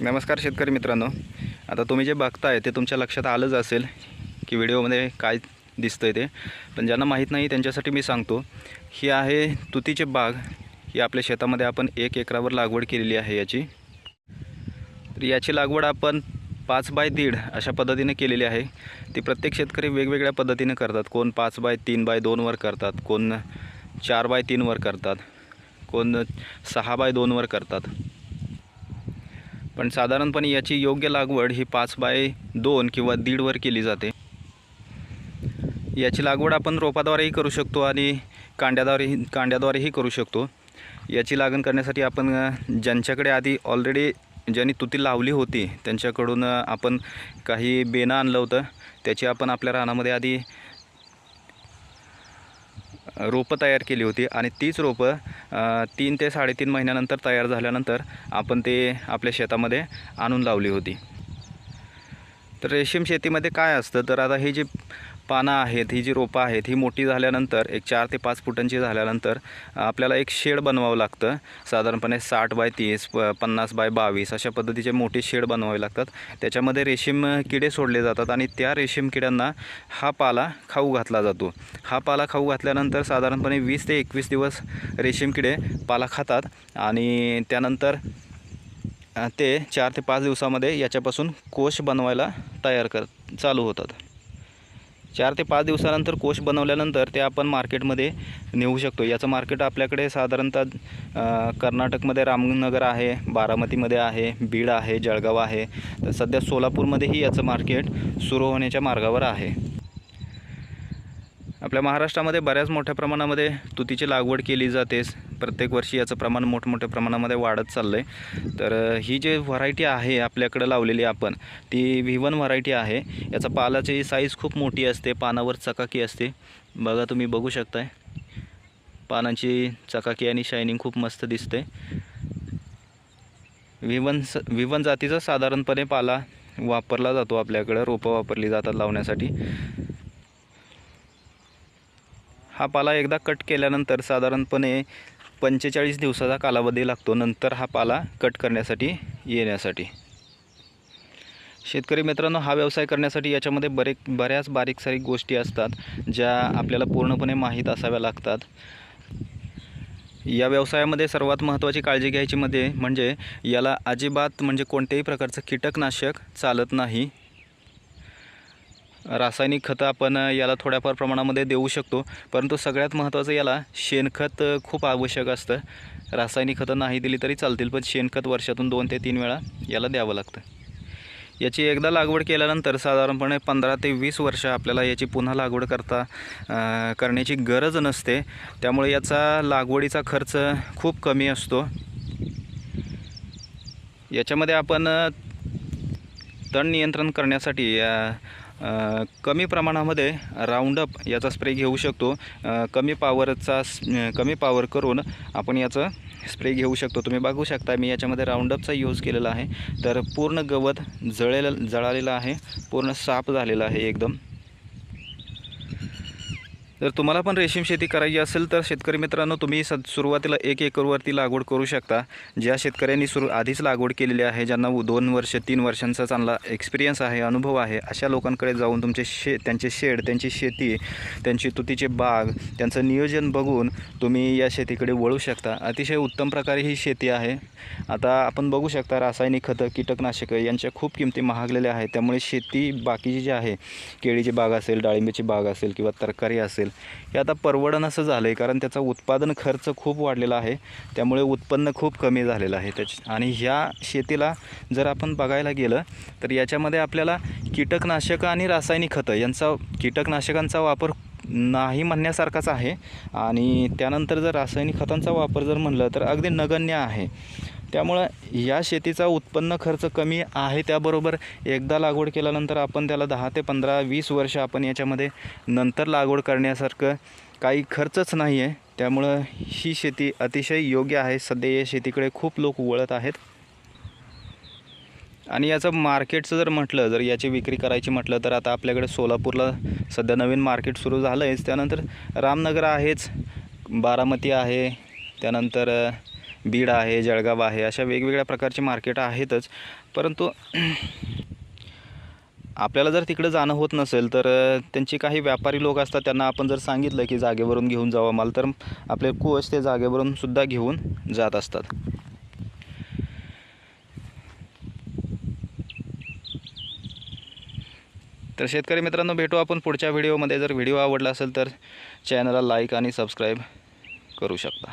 नमस्कार शेतकरी मित्रांनो. आता तुम्ही जे बघताय ते तुमच्या लक्षात आलंच असेल की व्हिडिओमध्ये काय दिसतंय ते. पण ज्यांना माहीत नाही त्यांच्यासाठी मी सांगतो ही आहे तुतीचे बाग. ही आपल्या शेतामध्ये आपण एक एकरावर लागवड केलेली आहे याची. तर याची लागवड आपण पाच बाय दीड अशा पद्धतीने केलेली आहे. ती प्रत्येक शेतकरी वेगवेगळ्या पद्धतीने करतात. कोण पाच बाय तीन बाय दोनवर करतात कोण चार बाय तीनवर करतात कोण सहा बाय दोनवर करतात. पण साधारणपणे याची योग्य लागवड ही पाच बाय दोन किंवा दीडवर केली जाते. याची लागवड आपण रोपाद्वारेही करू शकतो आणि कांड्याद्वारेही कांड्याद्वारेही करू शकतो. याची लागण करण्यासाठी आपण ज्यांच्याकडे आधी ऑलरेडी ज्यांनी तुती लावली होती त्यांच्याकडून आपण काही बेनं आणलं होतं. त्याची आपण आपल्या रानामध्ये आधी रोपं तयार केली होती आणि तीच रोपं तीन ते साडेतीन महिन्यानंतर तयार झाल्यानंतर आपण ते आपल्या शेतामध्ये आणून लावली होती. तर रेशीम शेतीमध्ये काय असतं? तर आता हे जी पानं आहेत ही जी रोपं आहेत ही मोठी झाल्यानंतर एक चार ते पाच फुटांची झाल्यानंतर आपल्याला एक शेड बनवावं लागतं. साधारणपणे साठ बाय तीस प पन्नास बाय बावीस अशा पद्धतीचे मोठे शेड बनवावे लागतात. त्याच्यामध्ये रेशीम किडे सोडले जातात आणि त्या रेशीम किड्यांना हा पाला खाऊ घातला जातो. हा पाला खाऊ घातल्यानंतर साधारणपणे वीस ते एकवीस दिवस रेशीम किडे पाला खातात आणि त्यानंतर ते चार ते पाच दिवसामध्ये याच्यापासून कोश बनवायला तयार कर चालू होतात. चार ते पाच दिवसानंतर कोश बनवल्यानंतर ते आपण मार्केटमध्ये नेऊ शकतो. याचं मार्केट आपल्याकडे साधारणतः कर्नाटकमध्ये रामनगर आहे बारामतीमध्ये आहे बीड आहे जळगाव आहे. तर सध्या सोलापूरमध्येही याचं मार्केट सुरू होण्याच्या मार्गावर आहे. आपल्या महाराष्ट्रामध्ये बऱ्याच मोठ्या प्रमाणामध्ये तुतीची लागवड केली जातेच प्रत्येक वर्षी याचं प्रमाण मोठमोठ्या प्रमाणामध्ये वाढत चाललं आहे तर ही जी व्हरायटी आहे आपल्याकडं लावलेली आपण ती व्हिवन व्हरायटी आहे. याचा पालाची साईज खूप मोठी असते पानावर चकाकी असते. बघा तुम्ही बघू शकताय. पानांची चकाकी आणि शायनिंग खूप मस्त दिसते. विवन स विवन जातीचा साधारणपणे पाला वापरला जातो आपल्याकडं रोपं वापरली जातात लावण्यासाठी. हा पाला एकदा कट केल्यानंतर साधारणपणे पंचेचाळीस दिवसाचा कालावधी लागतो नंतर हा पाला कट करण्यासाठी येण्यासाठी. शेतकरी मित्रांनो हा व्यवसाय करण्यासाठी याच्यामध्ये बरे बऱ्याच बारीक सारीक गोष्टी असतात ज्या आपल्याला पूर्णपणे माहीत असाव्या लागतात. या व्यवसायामध्ये सर्वात महत्त्वाची काळजी घ्यायची मध्ये म्हणजे याला अजिबात म्हणजे कोणत्याही प्रकारचं कीटकनाशक चालत नाही. रासायनिक खतं आपण याला थोड्याफार प्रमाणामध्ये देऊ शकतो. परंतु सगळ्यात महत्त्वाचं याला शेणखत खूप आवश्यक असतं. रासायनिक खतं नाही दिली तरी चालतील पण शेणखत वर्षातून दोन ते तीन वेळा याला द्यावं लागतं. याची एकदा लागवड केल्यानंतर साधारणपणे पंधरा ते वीस वर्ष आपल्याला याची पुन्हा लागवड करता करण्याची गरज नसते. त्यामुळे याचा लागवडीचा खर्च खूप कमी असतो. याच्यामध्ये आपण तण नियंत्रण करण्यासाठी कमी प्रमाणामध्ये राऊंडअप याचा स्प्रे घेऊ शकतो. कमी पॉवरचा कमी पॉवर करून आपण याचं स्प्रे घेऊ शकतो. तुम्ही बघू शकता मी याच्यामध्ये राऊंडअपचा यूज केलेला आहे. तर पूर्ण गवत जळेलं जळालेलं आहे. पूर्ण साफ झालेलं आहे एकदम. जर तुम्हाला पण रेशीम शेती करायची असेल तर शेतकरी मित्रांनो तुम्ही स सुरुवातीला एक एकरवरती लागवड करू शकता. ज्या शेतकऱ्यांनी सुरू आधीच लागवड केलेली आहे ज्यांना दोन वर्ष तीन वर्षांचा चांगला एक्सपिरियन्स आहे अनुभव आहे अशा लोकांकडे जाऊन तुमचे शे त्यांचे शेड त्यांची शेती त्यांची तुतीचे बाग त्यांचं नियोजन बघून तुम्ही या शेतीकडे वळू शकता. अतिशय उत्तम प्रकारे ही शेती आहे. आता आपण बघू शकता रासायनिक खतं कीटकनाशकं यांच्या खूप किमती महागलेल्या आहेत. त्यामुळे शेती बाकीची जी आहे केळीची बाग असेल डाळिंबीची बाग असेल किंवा तरकारी असेल हे आता परवडण असं झालं आहे कारण त्याचा उत्पादन खर्च खूप वाढलेला आहे. त्यामुळे उत्पन्न खूप कमी झालेलं आहे. त्याच आणि ह्या शेतीला जर आपण बघायला गेलं तर याच्यामध्ये आपल्याला कीटकनाशकं आणि रासायनिक खतं यांचा कीटकनाशकांचा वापर नाही म्हणण्यासारखाच आहे. आणि त्यानंतर जर रासायनिक खतांचा वापर जर म्हणलं तर अगदी नगण्य आहे. त्यामुळं या शेतीचा उत्पन्न खर्च कमी आहे त्याबरोबर एकदा लागवड केल्यानंतर आपण त्याला दहा ते पंधरा वीस वर्ष आपण याच्यामध्ये नंतर लागवड करण्यासारखं काही खर्चच नाही आहे. त्यामुळं ही शेती अतिशय योग्य आहे. सध्या या शेतीकडे खूप लोक वळत आहेत. आणि याचं मार्केटचं जर म्हटलं जर याची विक्री करायची म्हटलं तर आता आपल्याकडे सोलापूरला सध्या नवीन मार्केट सुरू झालं आहेच त्यानंतर रामनगर आहेच बारामती आहे. त्यानंतर बीड आहे जळगाव आहे अशा वेगवेगळ्या प्रकारची मार्केट आहेतच. परंतु आपल्याला जर तिकडं जाणं होत नसेल तर त्यांची काही व्यापारी लोक असतात त्यांना आपण जर सांगितलं की जागेवरून घेऊन जावा माल तर आपले कोच ते जागेवरून सुद्धा घेऊन जात असतात. तर शेतकरी मित्रांनो भेटू आपण पुढच्या व्हिडिओमध्ये जर व्हिडिओ आवडला असेल तर चॅनलला लाईक आणि सबस्क्राईब करू शकता.